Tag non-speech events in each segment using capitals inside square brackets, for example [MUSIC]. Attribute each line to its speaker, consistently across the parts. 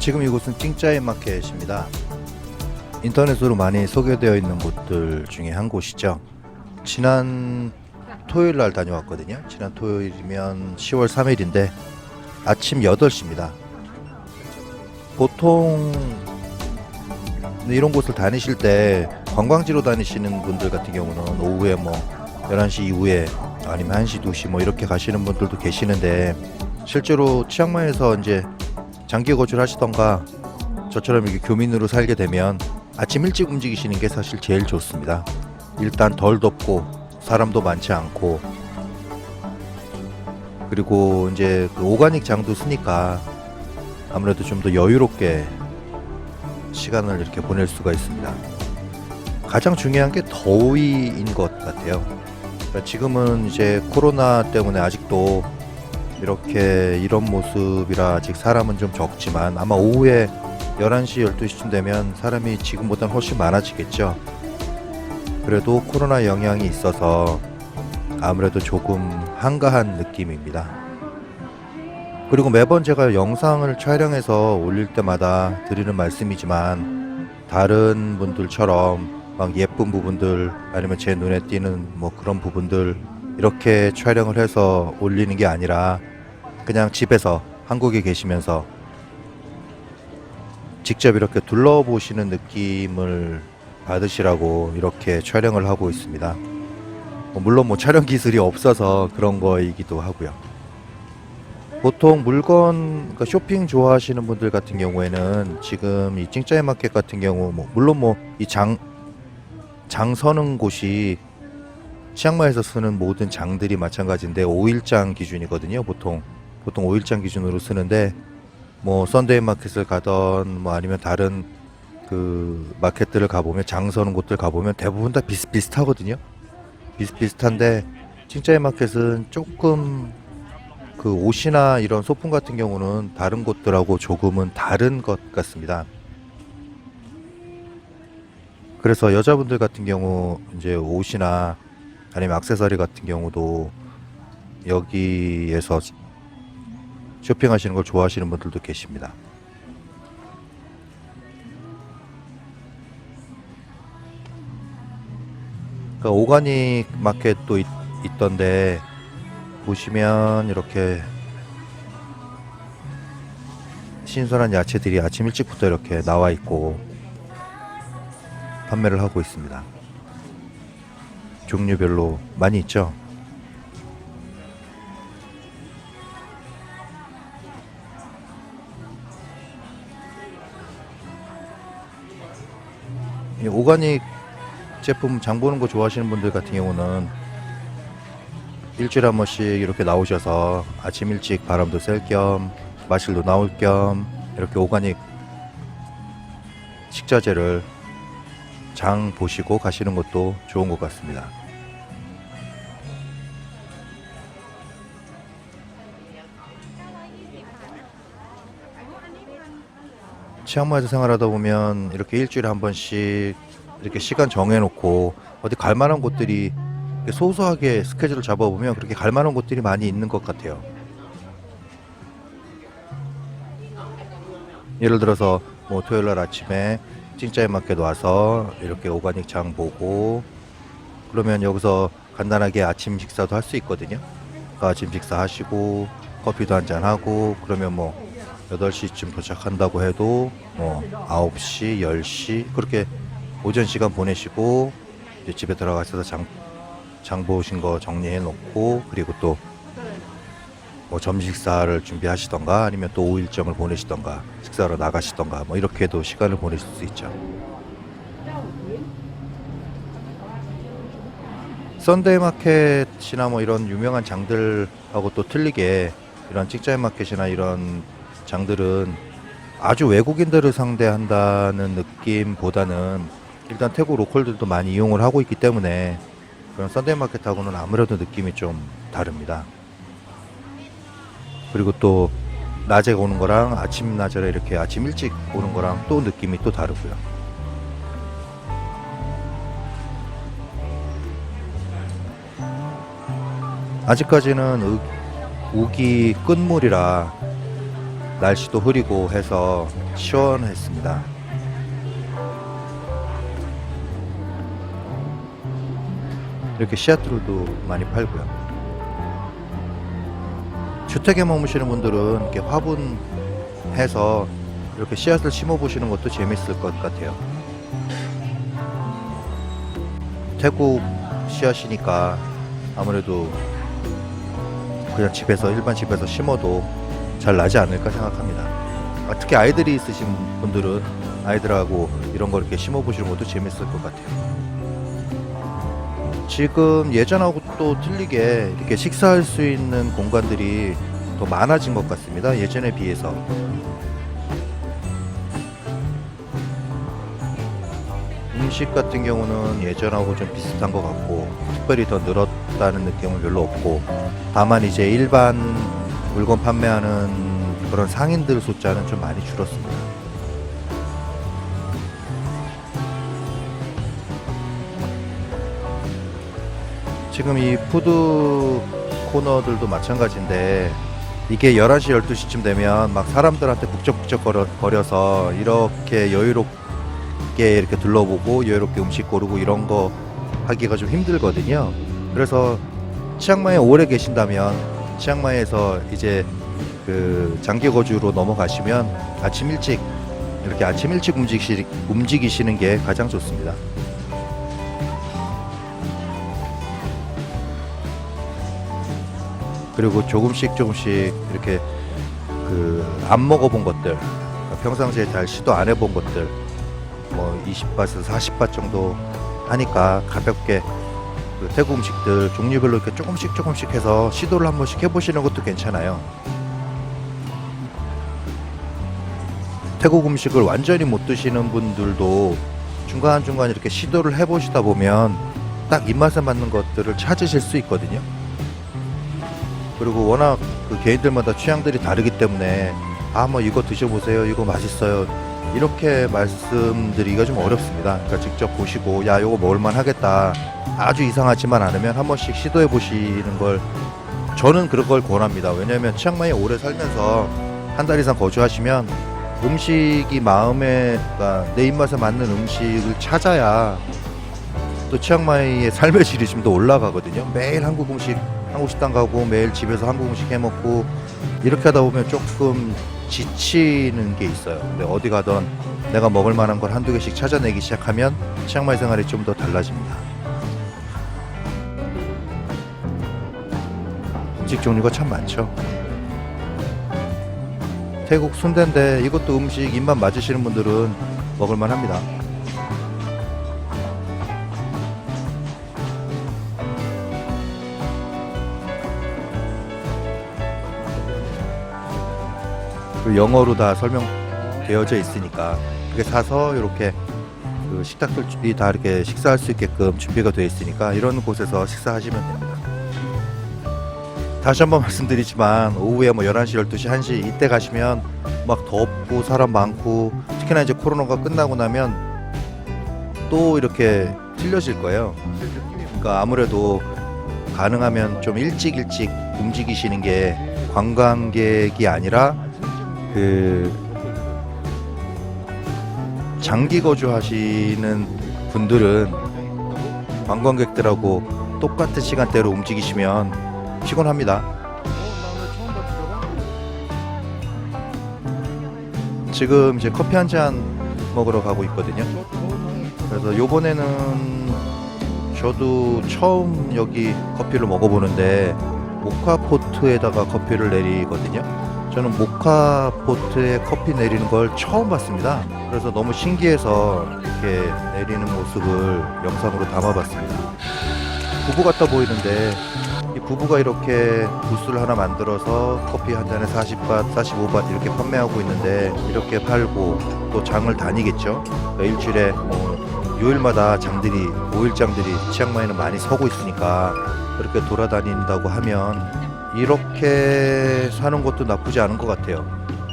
Speaker 1: 지금 이곳은 찡짜이 마켓입니다. 인터넷으로 많이 소개되어 있는 곳들 중에 한 곳이죠. 지난 토요일 날 다녀왔거든요. 지난 토요일이면 10월 3일인데 아침 8시입니다. 보통 이런 곳을 다니실 때 관광지로 다니시는 분들 같은 경우는 오후에 뭐 11시 이후에 아니면 1시, 2시 뭐 이렇게 가시는 분들도 계시는데 실제로 치앙마이에서 이제 장기 거주하시던가 저처럼 이렇게 교민으로 살게 되면 아침 일찍 움직이시는 게 사실 제일 좋습니다. 일단 덜 덥고 사람도 많지 않고 그리고 이제 그 오가닉 장도 쓰니까 아무래도 좀 더 여유롭게 시간을 이렇게 보낼 수가 있습니다. 가장 중요한 게 더위인 것 같아요. 그러니까 지금은 이제 코로나 때문에 아직도 이렇게 이런 모습이라 아직 사람은 좀 적지만 아마 오후에 11시, 12시쯤 되면 사람이 지금보다 훨씬 많아지겠죠. 그래도 코로나 영향이 있어서 아무래도 조금 한가한 느낌입니다. 그리고 매번 제가 영상을 촬영해서 올릴 때마다 드리는 말씀이지만 다른 분들처럼 막 예쁜 부분들 아니면 제 눈에 띄는 뭐 그런 부분들 이렇게 촬영을 해서 올리는 게 아니라 그냥 집에서 한국에 계시면서 직접 이렇게 둘러보시는 느낌을 받으시라고 이렇게 촬영을 하고 있습니다. 뭐 물론 뭐 촬영 기술이 없어서 그런 거이기도 하고요. 보통 물건 그러니까 쇼핑 좋아하시는 분들 같은 경우에는 지금 이 찡짜이 마켓 같은 경우 뭐 물론 뭐 이 장장 서는 곳이 치앙마이에서 쓰는 모든 장들이 마찬가지인데 5일장 기준이거든요. 보통 보통 5일장 기준으로 쓰는데 뭐 썬데이 마켓을 가던 뭐 아니면 다른 그 마켓들을 가보면 장 서는 곳들 가보면 대부분 다 비슷비슷하거든요. 비슷비슷한데 칭짜이 마켓은 조금 그 옷이나 이런 소품 같은 경우는 다른 곳들하고 조금은 다른 것 같습니다. 그래서 여자분들 같은 경우 이제 옷이나 아니면 악세사리 같은 경우도 여기에서 쇼핑하시는 걸 좋아하시는 분들도 계십니다. 그러니까 오가닉 마켓도 있, 있던데 보시면 이렇게 신선한 야채들이 아침 일찍부터 이렇게 나와 있고 판매를 하고 있습니다. 종류별로 많이 있죠. 오가닉 제품 장 보는 거 좋아하시는 분들 같은 경우는 일주일에 한 번씩 이렇게 나오셔서 아침 일찍 바람도 쐴 겸 마실도 나올 겸 이렇게 오가닉 식자재를 장 보시고 가시는 것도 좋은 것 같습니다. 치앙마이에서 생활하다 보면 이렇게 일주일에 한 번씩 이렇게 시간 정해놓고 어디 갈 만한 곳들이 소소하게 스케줄을 잡아보면 그렇게 갈 만한 곳들이 많이 있는 것 같아요. 예를 들어서 뭐 토요일 날 아침에 특짜자에 맞게 놔서 이렇게 오가닉 장 보고 그러면 여기서 간단하게 아침 식사도 할 수 있거든요. 그러니까 아침 식사 하시고 커피도 한잔 하고 그러면 뭐 8시쯤 도착한다고 해도 뭐 9시, 10시 그렇게 오전 시간 보내시고 집에 들어가셔서 장, 장 보신 거 정리해 놓고 그리고 또뭐 점심식사를 준비하시던가 아니면 또 오후 일정을 보내시던가 식사로 나가시던가 뭐 이렇게도 시간을 보내실 수 있죠. 썬데이 마켓이나 뭐 이런 유명한 장들하고 또 틀리게 이런 직장인 마켓이나 이런 장들은 아주 외국인들을 상대한다는 느낌보다는 일단 태국 로컬들도 많이 이용을 하고 있기 때문에 그런 썬데이 마켓하고는 아무래도 느낌이 좀 다릅니다. 그리고 또 낮에 오는 거랑 아침 낮에 이렇게 아침 일찍 오는 거랑 또 느낌이 또 다르고요. 아직까지는 우기 끝물이라 날씨도 흐리고 해서 시원했습니다. 이렇게 씨앗로도 많이 팔고요. 주택에 머무시는 분들은 이렇게 화분해서 이렇게 씨앗을 심어 보시는 것도 재밌을 것 같아요. 태국 씨앗이니까 아무래도 그냥 집에서 일반 집에서 심어도 잘 나지 않을까 생각합니다. 아, 특히 아이들이 있으신 분들은 아이들하고 이런 걸 이렇게 심어 보시는 것도 재밌을 것 같아요. 지금 예전하고 또 틀리게 이렇게 식사할 수 있는 공간들이 더 많아진 것 같습니다. 예전에 비해서. 음식 같은 경우는 예전하고 좀 비슷한 것 같고 특별히 더 늘었다는 느낌은 별로 없고 다만 이제 일반 물건 판매하는 그런 상인들 숫자는 좀 많이 줄었습니다. 지금 이 푸드 코너들도 마찬가지인데 이게 11시, 12시쯤 되면 막 사람들한테 북적북적 거려, 서 이렇게 여유롭게 이렇게 둘러보고 여유롭게 음식 고르고 이런 거 하기가 좀 힘들거든요. 그래서 치앙마이에 오래 계신다면 치앙마이에서 이제 그 장기 거주로 넘어가시면 아침 일찍 이렇게 아침 일찍 움직이시, 움직이시는 게 가장 좋습니다. 그리고 조금씩 조금씩 이렇게 그 안 먹어본 것들 평상시에 잘 시도 안 해본 것들 뭐 20바트, 40바 정도 하니까 가볍게 그 태국 음식들 종류별로 이렇게 조금씩 조금씩 해서 시도를 한 번씩 해보시는 것도 괜찮아요. 태국 음식을 완전히 못 드시는 분들도 중간중간 이렇게 시도를 해보시다 보면 딱 입맛에 맞는 것들을 찾으실 수 있거든요. 그리고 워낙 그 개인들마다 취향들이 다르기 때문에 아 뭐 이거 드셔보세요 이거 맛있어요 이렇게 말씀드리기가 좀 어렵습니다 그러니까 직접 보시고 야 이거 먹을만 하겠다 아주 이상하지만 않으면 한 번씩 시도해 보시는 걸 저는 그런 걸 권합니다 왜냐하면 치앙마이 오래 살면서 한 달 이상 거주하시면 음식이 마음에 그러니까 내 입맛에 맞는 음식을 찾아야 또 치앙마이의 삶의 질이 좀 더 올라가거든요 매일 한국 음식 한국 식당 가고 매일 집에서 한국 음식 해 먹고 이렇게 하다 보면 조금 지치는 게 있어요. 근데 어디 가던 내가 먹을 만한 걸 한두 개씩 찾아내기 시작하면 치앙마이 생활이 좀 더 달라집니다. 음식 종류가 참 많죠. 태국 순대인데 이것도 음식 입맛 맞으시는 분들은 먹을 만합니다. 그 영어로 다 설명되어져 있으니까 그게 사서 이렇게 그 식탁들이 다 이렇게 식사할 수 있게끔 준비가 되어 있으니까 이런 곳에서 식사하시면 됩니다. 다시 한번 [LAUGHS] 말씀드리지만 오후에 뭐 11시, 12시, 1시 이때 가시면 막 덥고 사람 많고 특히나 이제 코로나가 끝나고 나면 또 이렇게 틀려질 거예요. 그러니까 아무래도 가능하면 좀 일찍 일찍 움직이시는 게 관광객이 아니라 그 장기 거주하시는 분들은 관광객들하고 똑같은 시간대로 움직이시면 피곤합니다. 지금 이제 커피 한 잔 먹으러 가고 있거든요. 그래서 요번에는 저도 처음 여기 커피를 먹어보는데 모카포트에다가 커피를 내리거든요. 저는 모카 보트에 커피 내리는 걸 처음 봤습니다. 그래서 너무 신기해서 이렇게 내리는 모습을 영상으로 담아봤습니다. 부부 같아 보이는데 이 부부가 이렇게 부스를 하나 만들어서 커피 한 잔에 40밭, 45밭 이렇게 판매하고 있는데 이렇게 팔고 또 장을 다니겠죠. 그러니까 일주일에 뭐 요일마다 장들이 5일장들이 치앙마이는 많이 서고 있으니까 그렇게 돌아다닌다고 하면 이렇게 사는 것도 나쁘지 않은 것 같아요.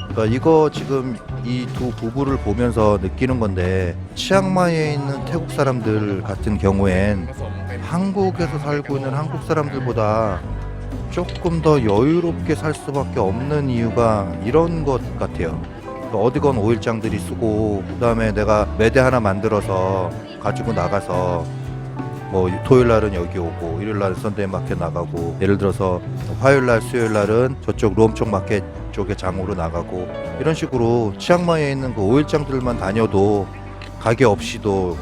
Speaker 1: 그러니까 이거 지금 이 두 부부를 보면서 느끼는 건데 치앙마이에 있는 태국 사람들 같은 경우엔 한국에서 살고 있는 한국 사람들보다 조금 더 여유롭게 살 수밖에 없는 이유가 이런 것 같아요. 그러니까 어디건 오일장들이 쓰고 그다음에 내가 매대 하나 만들어서 가지고 나가서 뭐 토요일 날은 여기 오고 일요일 날은 선데이 마켓 나가고 예를 들어서 화요일 날 수요일 날은 저쪽 롬쪽 마켓 쪽에 장으로 나가고 이런 식으로 치앙마이에 있는 그 오일장들만 다녀도 가게 없이도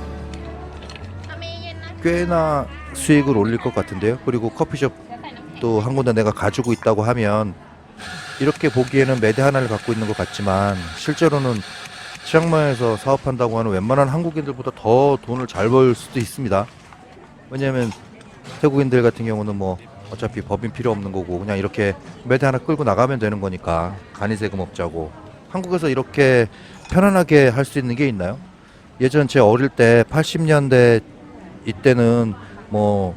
Speaker 1: 꽤나 수익을 올릴 것 같은데요. 그리고 커피숍도 한 군데 내가 가지고 있다고 하면 이렇게 보기에는 매대 하나를 갖고 있는 것 같지만 실제로는 치앙마이에서 사업한다고 하는 웬만한 한국인들보다 더 돈을 잘 벌 수도 있습니다. 왜냐하면 태국인들 같은 경우는 뭐 어차피 법인 필요 없는 거고 그냥 이렇게 매대 하나 끌고 나가면 되는 거니까 간이 세금 없자고 한국에서 이렇게 편안하게 할 수 있는 게 있나요? 예전 제 어릴 때 80년대 이때는 뭐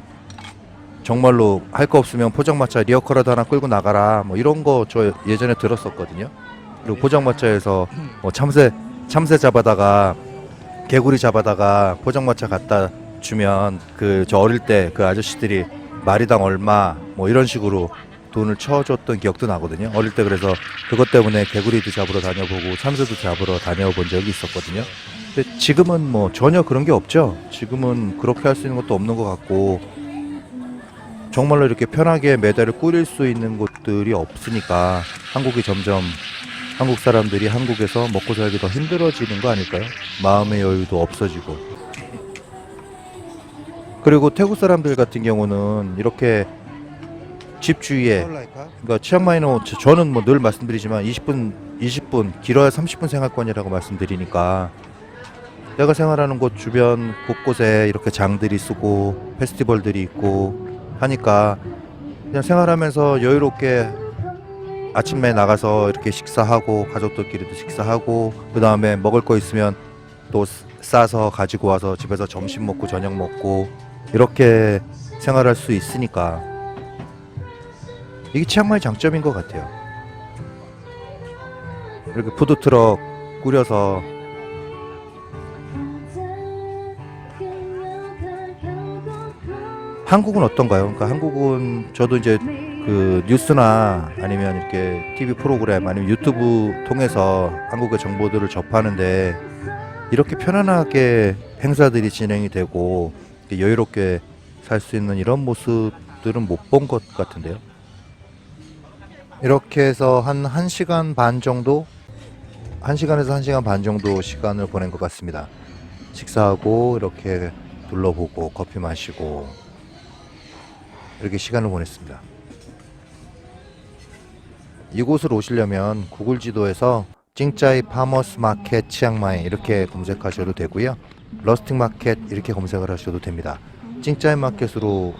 Speaker 1: 정말로 할 거 없으면 포장마차 리어커라도 하나 끌고 나가라 뭐 이런 거 저 예전에 들었었거든요. 그리고 포장마차에서 뭐 참새 참새 잡아다가 개구리 잡아다가 포장마차 갔다 주면 그 저 어릴 때 그 아저씨들이 마리당 얼마 뭐 이런 식으로 돈을 쳐줬던 기억도 나거든요. 어릴 때 그래서 그것 때문에 개구리도 잡으러 다녀보고 참새도 잡으러 다녀본 적이 있었거든요. 근데 지금은 뭐 전혀 그런 게 없죠. 지금은 그렇게 할 수 있는 것도 없는 것 같고 정말로 이렇게 편하게 메달을 꾸릴 수 있는 곳들이 없으니까 한국이 점점 한국 사람들이 한국에서 먹고 살기 더 힘들어지는 거 아닐까요? 마음의 여유도 없어지고 그리고 태국 사람들 같은 경우는 이렇게 집 주위에 그러니까 치앙마이는 뭐 저는 뭐 늘 말씀드리지만 20분 20분 길어야 30분 생활권이라고 말씀드리니까 내가 생활하는 곳 주변 곳곳에 이렇게 장들이 쓰고 페스티벌들이 있고 하니까 그냥 생활하면서 여유롭게 아침에 나가서 이렇게 식사하고 가족들끼리도 식사하고 그 다음에 먹을 거 있으면 또 싸서 가지고 와서 집에서 점심 먹고 저녁 먹고 이렇게 생활할 수 있으니까 이게 치앙마이 장점인 것 같아요. 이렇게 푸드트럭 꾸려서 한국은 어떤가요? 그러니까 한국은 저도 이제 그 뉴스나 아니면 이렇게 TV 프로그램 아니면 유튜브 통해서 한국의 정보들을 접하는데 이렇게 편안하게 행사들이 진행이 되고 여유롭게 살 수 있는 이런 모습들은 못 본 것 같은데요. 이렇게 해서 한 1시간 반 정도 1시간에서 1시간 반 정도 시간을 보낸 것 같습니다. 식사하고 이렇게 둘러보고 커피 마시고 이렇게 시간을 보냈습니다. 이곳을 오시려면 구글 지도에서 찡짜이 파머스 마켓 치앙마이 이렇게 검색하셔도 되고요. 러스팅 마켓 이렇게 검색을 하셔도 됩니다. 찡짜인 마켓으로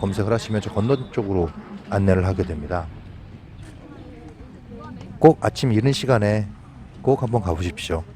Speaker 1: 검색을 하시면 저 건너쪽으로 안내를 하게 됩니다. 꼭 아침 이른 시간에 꼭 한번 가보십시오.